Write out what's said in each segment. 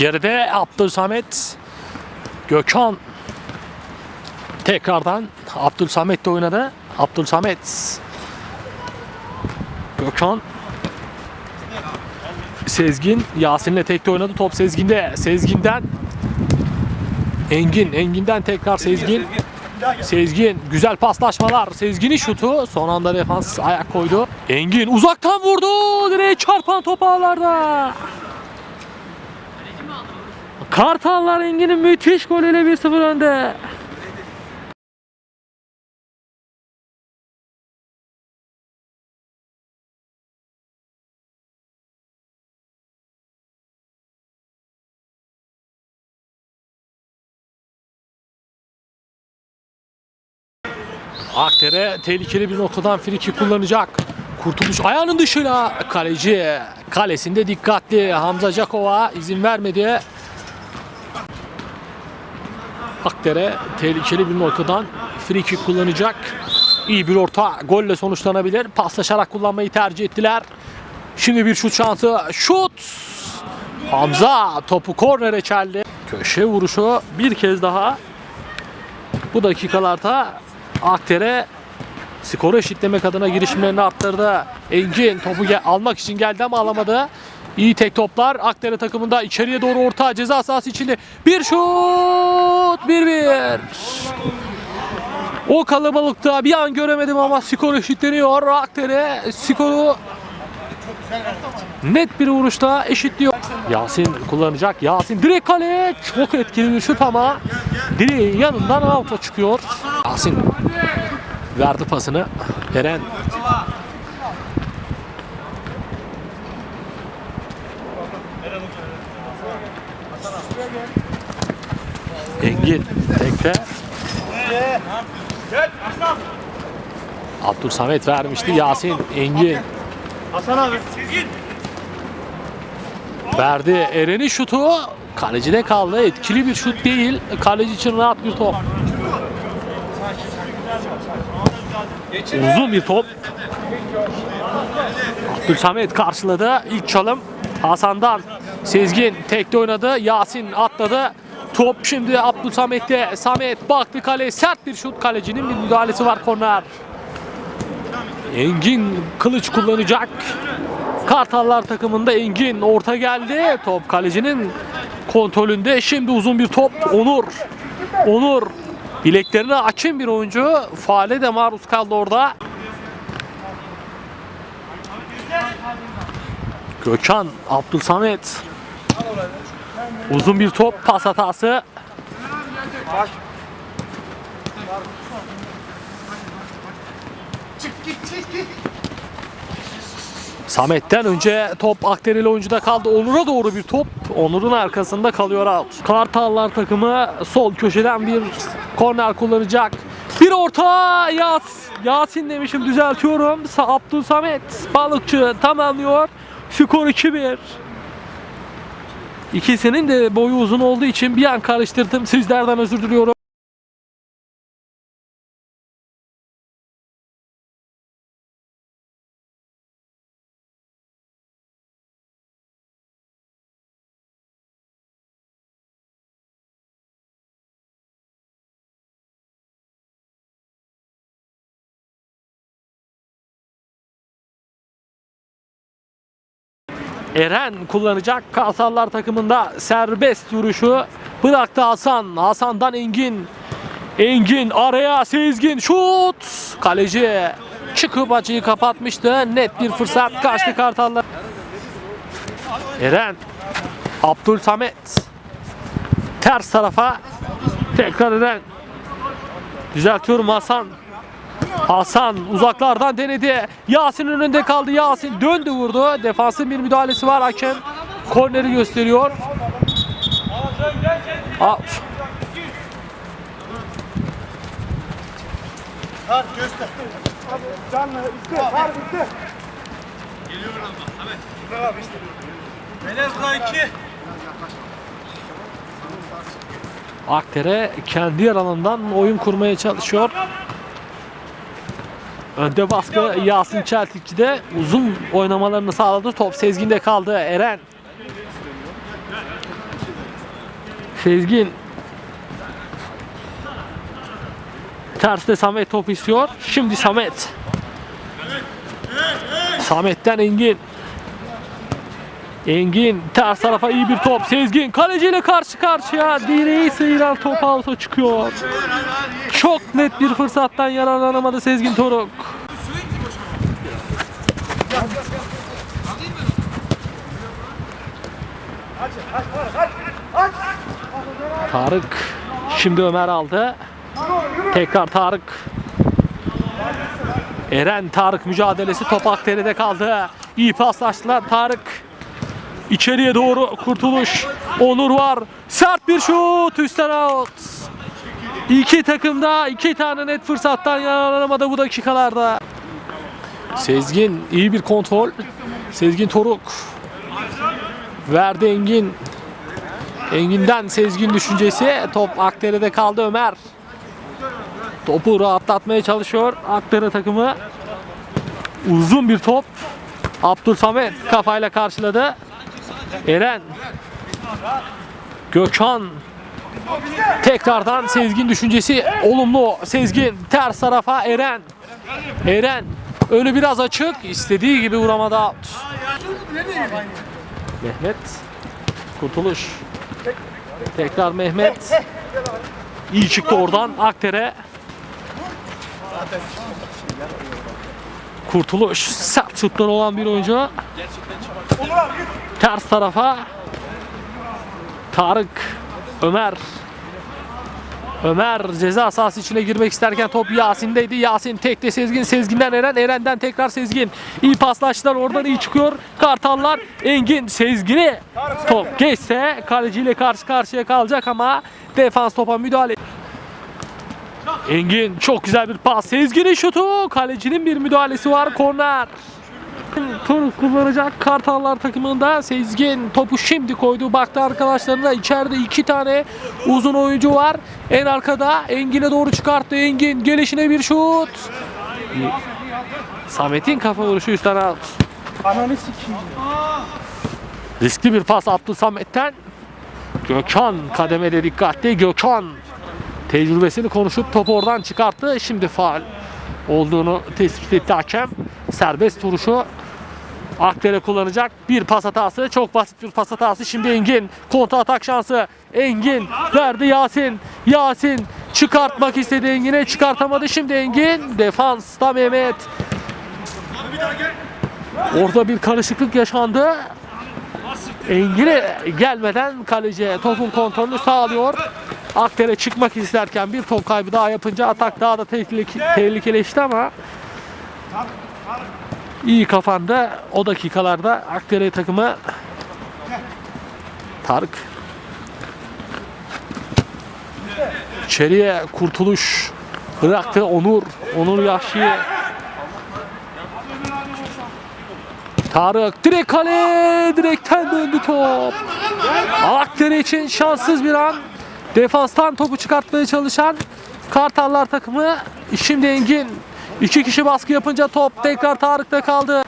Geride Abdülsamet. Gökhan. Tekrardan Abdülsamet de oynadı. Abdülsamet. Gökhan. Sezgin Yasin'le tekte oynadı. Top Sezgin'de. Sezgin'den Engin. Engin'den tekrar Sezgin. Sezgin güzel paslaşmalar. Sezgin'in şutu. Son anda defans ayak koydu. Engin uzaktan vurdu. Direğe çarpan top ağlarda. Kartallar Engin'in müthiş golüyle 1-0 önde. Aktere tehlikeli bir noktadan friki kullanacak. Kurtuluş ayağının dışıyla kaleci kalesinde dikkatli Hamza Jakova izin vermedi. Aktere tehlikeli bir noktadan free kick kullanacak. İyi bir orta golle sonuçlanabilir. Paslaşarak kullanmayı tercih ettiler. Şimdi bir şut şansı. Şut! Hamza topu kornere çeldi. Köşe vuruşu bir kez daha bu dakikalarda Akter'e skoru eşitlemek adına girişimlerini arttırdı. Engin topu almak için geldi ama alamadı. İyi tek toplar. Akdere takımında içeriye doğru orta ceza sahası içinde. Bir şut! 1-1. O kalabalıkta bir an göremedim ama skor eşitleniyor. Akdere skoru net bir vuruşta eşitliyor. Yasin kullanacak. Yasin direkt kale. Çok etkili bir şut ama direğin yanından out'a çıkıyor. Yasin verdi pasını. Eren Engin tekte. Abdülsamet vermişti. Yasin Engin Hasan abi. verdi. Eren'in şutu kalecide kaldı. Etkili bir şut değil. Kaleci için rahat bir top. Uzun bir top. Abdülsamet karşıladı. İlk çalım Hasan'dan. Sezgin tekte oynadı. Yasin atladı. Top şimdi Abdülsamet'te. Samet baktı kale. Sert bir şut. Kalecinin bir müdahalesi var korner. Engin kılıç kullanacak. Kartallar takımında Engin orta geldi. Top kalecinin kontrolünde. Şimdi uzun bir top. Onur. Onur. Bileklerini açın bir oyuncu. Faale de maruz kaldı orada. Gökhan, Abdülsamet. Uzun bir top, pas hatası. Samet'ten önce top Akdereli oyuncuda kaldı. Onur'a doğru bir top. Onur'un arkasında kalıyor out. Kartallar takımı sol köşeden bir korner kullanacak. Bir orta Yas. Yasin demişim düzeltiyorum. Abdül Samet balıkçı tamamlıyor. Skor 2-1. İkisinin de boyu uzun olduğu için bir an karıştırdım. Sizlerden özür diliyorum. Eren kullanacak. Kartallar takımında serbest vuruşu bıraktı Hasan. Hasan'dan Engin. Engin araya Sezgin şut. Kaleci çıkıp açıyı kapatmıştı. Net bir fırsat kaçtı Kartallar. Eren. Abdül Samet. Ters tarafa. Tekrar Eren. Düzeltiyorum Hasan. Hasan uzaklardan denedi. Yasin önünde kaldı. Yasin döndü vurdu. Defansın bir müdahalesi var hakem. Korneri gösteriyor. Out. Ha göster. Canlı iste. Harbi iste. Geliyorum ama. Ahmet. Gel abi iste. Melezla 2. Aktere kendi yer alanından oyun kurmaya çalışıyor. Önde baskı Yasin Çeltikçi'de uzun oynamalarını sağladı. Top Sezgin'de kaldı. Eren Sezgin. Terste Samet top istiyor. Şimdi Samet. Samet'ten Engin. Engin ters tarafa iyi bir top. Sezgin kaleciyle karşı karşıya. Direği sıyıran top alta çıkıyor. Çok net bir fırsattan yararlanamadı Sezgin Toruk. Tarık. Şimdi Ömer aldı. Tekrar Tarık. Eren Tarık mücadelesi top akteride kaldı. İyi paslaştılar Tarık. İçeriye doğru kurtuluş. Onur var. Sert bir şut. Üstten out. İki takımda iki tane net fırsattan yararlanamadı bu dakikalarda. Sezgin iyi bir kontrol. Sezgin Toruk. Verdi Engin. Engin'den Sezgin düşüncesi. Top Akdere'de kaldı Ömer. Topu rahatlatmaya çalışıyor Akdere takımı. Uzun bir top. Abdülsamet kafayla karşıladı. Eren. Gökhan. Tekrardan Sezgin düşüncesi olumlu. Sezgin ters tarafa Eren. Eren önü biraz açık. istediği gibi vuramadı out. Mehmet. Kurtuluş. Tekrar Mehmet. İyi çıktı oradan Akter'e. Kurtuluş sert şutlar olan bir oyuncu. Ters tarafa Tarık Ömer Ömer ceza sahası içine girmek isterken top Yasin'deydi. Yasin tekte Sezgin. Sezgin'den Eren. Eren'den tekrar Sezgin. İyi paslaştılar. Oradan iyi çıkıyor. Kartallar Engin Sezgin'i. Top geçse kaleciyle karşı karşıya kalacak ama defans topa müdahale. Engin çok güzel bir pas. Sezgin'in şutu. Kalecinin bir müdahalesi var. Korner. Tur kullanacak Kartallar takımında Sezgin topu şimdi koydu. Baktı arkadaşlarına içeride iki tane uzun oyuncu var. En arkada Engin'e doğru çıkarttı. Engin gelişine bir şut. Samet'in kafa vuruşu üstten out. Ananı sikeyim. Riskli bir pas Abdül Samet'ten. Gökhan kademede dikkatli. Gökhan tecrübesini konuşup topu oradan çıkarttı. Şimdi faal olduğunu tespit etti hakem. Serbest vuruşu Akdere kullanacak. Bir pas hatası. Çok basit bir pas hatası. Şimdi Engin. Kontra atak şansı. Engin verdi Yasin. Yasin çıkartmak istedi Engin'e. Çıkartamadı. Şimdi Engin. Defansta Mehmet. Orada bir karışıklık yaşandı. Engin'e gelmeden kaleci topun kontrolünü sağlıyor. Akdere çıkmak isterken bir top kaybı daha yapınca atak daha da tehlikeli, tehlikeleşti ama iyi kafanda o dakikalarda Akdere takımı Tarık içeriye kurtuluş bıraktı Onur Onur Yaşlı'yı Tarık direkt kale direkten döndü top. Akdere için şanssız bir an. Defanstan topu çıkartmaya çalışan Kartallar takımı şimdi Engin iki kişi baskı yapınca top tekrar Tarık'ta kaldı.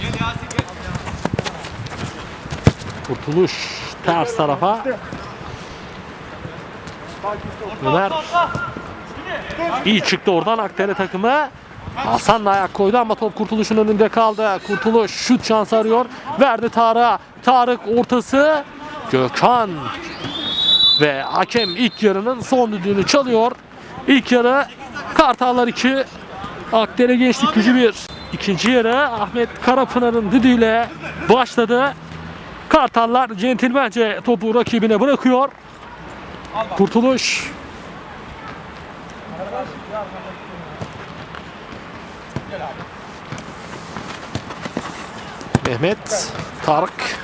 Geride. Kurtuluş ters tarafa. Ömer iyi çıktı oradan Akdere takımı. Hasan da ayak koydu ama top Kurtuluş'un önünde kaldı. Kurtuluş şut şansı arıyor. Verdi Tarık'a. Tarık ortası. Gökhan. Ve hakem ilk yarının son düdüğünü çalıyor. İlk yarı Kartallar 2. Akdere Gençlik Gücü 1. İkinci yarı Ahmet Karapınar'ın düdüğüyle başladı. Kartallar centilmence topu rakibine bırakıyor. Kurtuluş. Mehmet, Tarık.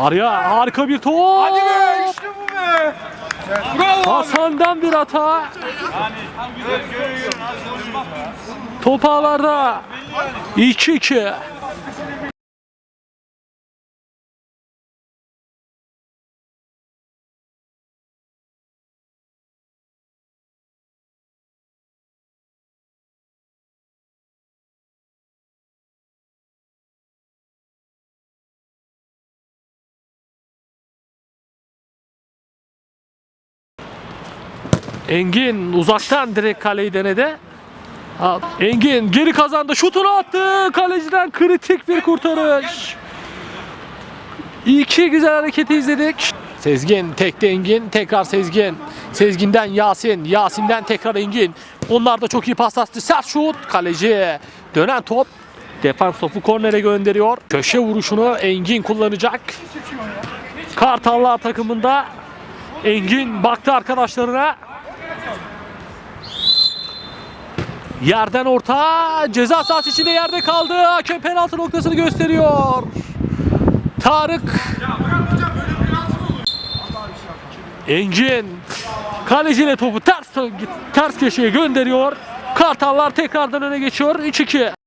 Arya harika bir top. Hadi be işte bu be. Hasan'dan bir hata. Top ağlarda. 2-2. Engin uzaktan direkt kaleyi denedi. Engin geri kazandı. Şutunu attı. Kaleciden kritik bir kurtarış. İki güzel hareketi izledik. Sezgin tekte Engin. Tekrar Sezgin. Sezgin'den Yasin. Yasin'den tekrar Engin. Onlar da çok iyi paslaştı. Sert şut. Kaleci. Dönen top. Defans topu kornere gönderiyor. Köşe vuruşunu Engin kullanacak. Kartallar takımında Engin baktı arkadaşlarına. Yerden orta ceza sahası içinde yerde kaldı. Hakem penaltı noktasını gösteriyor. Tarık Engin kaleciyle topu ters ters köşeye gönderiyor. Kartallar tekrardan öne geçiyor. 3-2.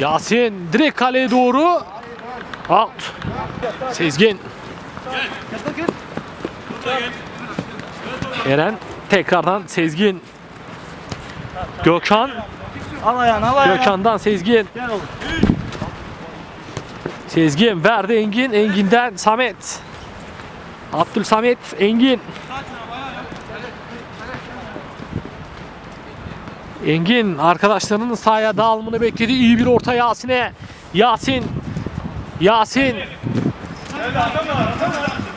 Yasin direkt kaleye doğru. Out. Sezgin. Eren tekrardan Sezgin. Gökhan. Al ayağını al ayağını. Gökhan'dan Sezgin. Sezgin verdi Engin. Engin'den Samet. Abdül Samet Engin. Engin arkadaşlarının sahaya dağılımını bekledi. İyi bir orta Yasin'e. Yasin. Yasin.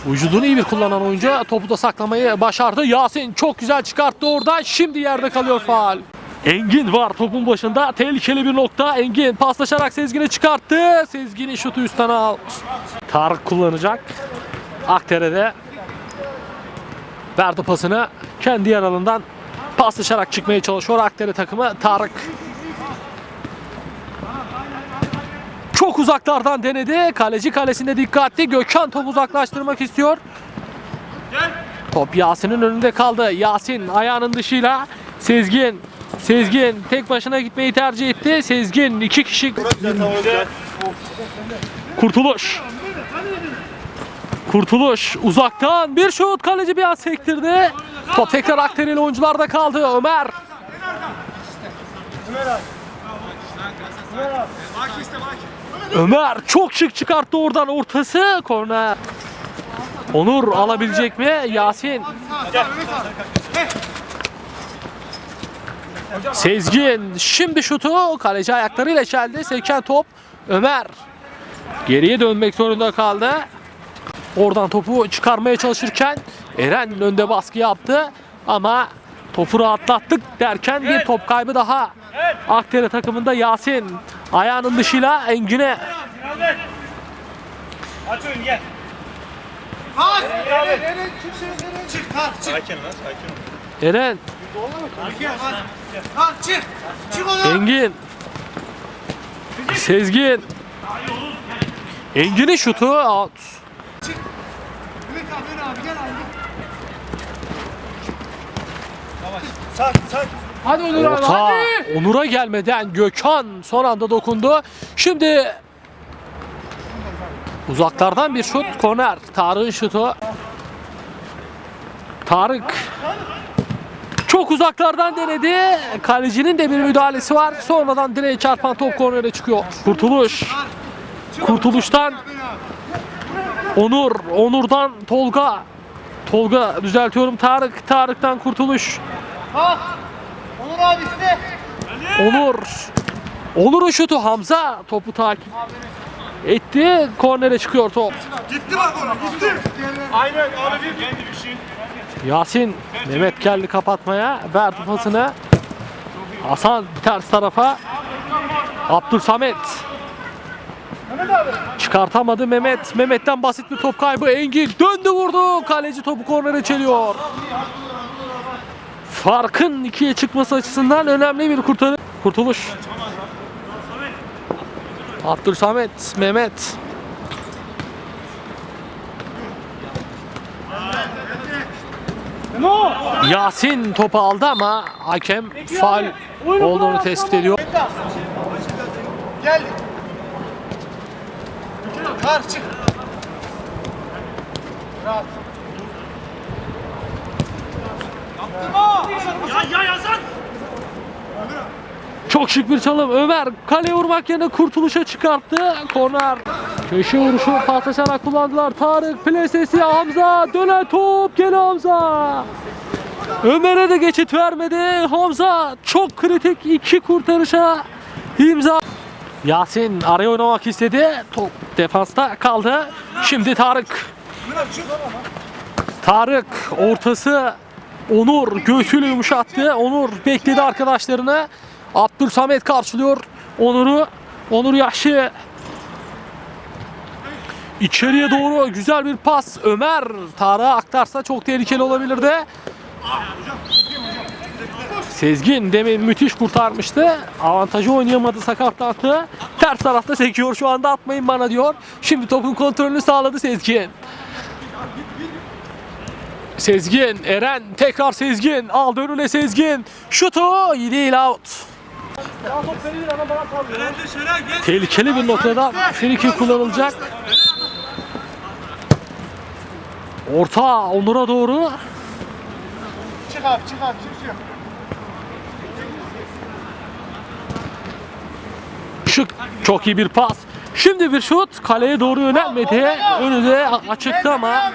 Vücudunu iyi bir kullanan oyuncu topu da saklamayı başardı. Yasin çok güzel çıkarttı oradan. Şimdi yerde kalıyor faal. Engin var topun başında. Tehlikeli bir nokta. Engin paslaşarak Sezgin'e çıkarttı. Sezgin'in şutu üstten out. Tarık kullanacak. Aktere'de verdi pasını. Kendi yer paslaşarak çıkmaya çalışıyor Akdere takımı. Tarık çok uzaklardan denedi. Kaleci kalesinde dikkatli. Gökhan top uzaklaştırmak istiyor. Top Yasin'in önünde kaldı. Yasin ayağının dışıyla Sezgin Sezgin tek başına gitmeyi tercih etti. Sezgin iki kişi Kurtuluş. Kurtuluş uzaktan bir şut kaleci bir an sektirdi. Top tekrar Aktereli oyuncularda kaldı. Ömer. Ömer çok şık çıkarttı oradan ortası. Korner. Onur alabilecek mi? Yasin. Sezgin şimdi şutu kaleci ayaklarıyla çeldi. Seken top Ömer. Geriye dönmek zorunda kaldı. Oradan topu çıkarmaya çalışırken Eren önde baskı yaptı ama topu rahatlattık derken bir top kaybı daha. Akdere takımında Yasin ayağının dışıyla Engin'e Aç oyunu gel. Çık kalk çık. Eren Kalk çık. Çık oğlum. Engin Sezgin Engin'in şutu out abi Ümit abi gel abi. Sakin sakin. Hadi Onur Orta Onur'a gelmeden Gökhan son anda dokundu. Şimdi uzaklardan bir şut korner. Tarık'ın şutu. Tarık çok uzaklardan denedi. Kalecinin de bir müdahalesi var. Sonradan direğe çarpan top kornere çıkıyor. Kurtuluş. Kurtuluştan Onur. Onur'dan Tolga. Tolga düzeltiyorum. Tarık. Tarık'tan Kurtuluş. Onur abi iste. Onur. Onur'un şutu Hamza topu takip etti. Kornere çıkıyor top. Gitti bak ona gitti. Aynen abi bir kendi bir şey. Yasin Mehmet geldi kapatmaya. Verdi pasını. Hasan ters tarafa. Abdülsamet. Çıkartamadı Mehmet. Mehmet'ten basit bir top kaybı. Engin döndü vurdu. Kaleci topu kornere çeliyor. Farkın ikiye çıkması açısından önemli bir kurtarış. Kurtuluş. Abdülsamet, Mehmet. No. Yasin topu aldı ama hakem faal olduğunu tespit ediyor. Gel. Kalk çık. Rahat. Çok şık bir çalım. Ömer kaleye vurmak yerine kurtuluşa çıkarttı. Korner. Köşe vuruşu paslaşarak kullandılar. Tarık plesesi Hamza. Dönen top gene Hamza. Ömer'e de geçit vermedi. Hamza çok kritik iki kurtarışa imza. Yasin araya oynamak istedi. Top defansta kaldı. Şimdi Tarık. Tarık ortası Onur göğsüyle yumuşattı. Onur bekledi arkadaşlarını. Abdülsamet karşılıyor Onur'u. Onur Yaşlı İçeriye doğru güzel bir pas. Ömer Tarık'a aktarsa çok tehlikeli olabilirdi. Sezgin demin müthiş kurtarmıştı. Avantajı oynayamadı sakatlandı. Ters tarafta sekiyor şu anda atmayın bana diyor. Şimdi topun kontrolünü sağladı Sezgin. Sezgin, Eren tekrar Sezgin. Aldı önüne Sezgin. Şutu iyi değil out. Tehlikeli bir noktada free kick kullanılacak. Orta Onur'a doğru. Çık abi çık abi çık çık. Şık çok iyi bir pas. Şimdi bir şut kaleye doğru yönelmedi. Önü de açıktı ama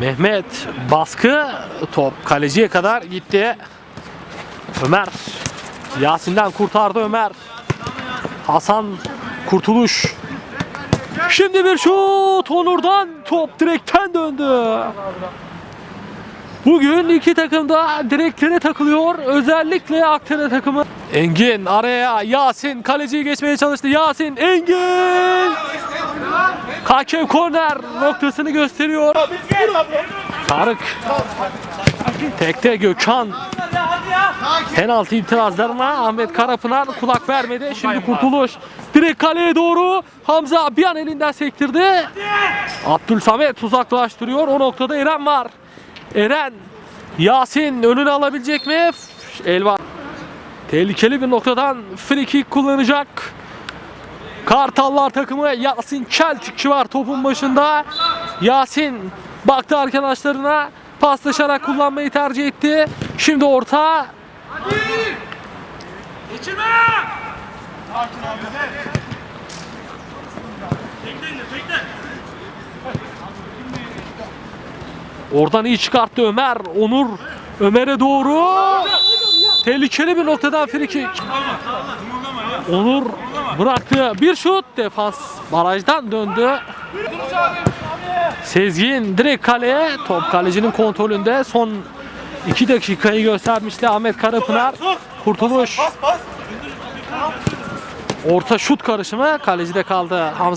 Mehmet baskı top kaleciye kadar gitti. Ömer Yasin'den kurtardı Ömer. Hasan kurtuluş. Şimdi bir şut Onur'dan top direkten döndü. Bugün iki takım da direklere takılıyor. Özellikle Akdere takımı. Engin araya Yasin kaleciyi geçmeye çalıştı. Yasin Engin. Hakem korner noktasını gösteriyor. Tarık. Tekte Gökhan. Penaltı itirazlarına Ahmet Karapınar kulak vermedi. Şimdi kurtuluş. Direkt kaleye doğru. Hamza bir an elinden sektirdi. Abdülsamet uzaklaştırıyor. O noktada Eren var. Eren Yasin önünü alabilecek mi? Elvan. Tehlikeli bir noktadan free kick kullanacak. Kartallar takımı Yasin Çeltikçi var topun başında. Yasin baktı arkadaşlarına paslaşarak kullanmayı tercih etti. Şimdi orta Geçirme. İndir, bekle. Oradan iyi çıkarttı Ömer. Onur Ömer'e doğru. Tehlikeli bir noktadan free kick. Onur bıraktı. Bir şut. Defans barajdan döndü. Sezgin direkt kaleye. Top kalecinin kontrolünde. Son 2 dakikayı göstermişti Ahmet Karapınar. Kurtuluş. Orta şut karışımı kalecide kaldı. Hamza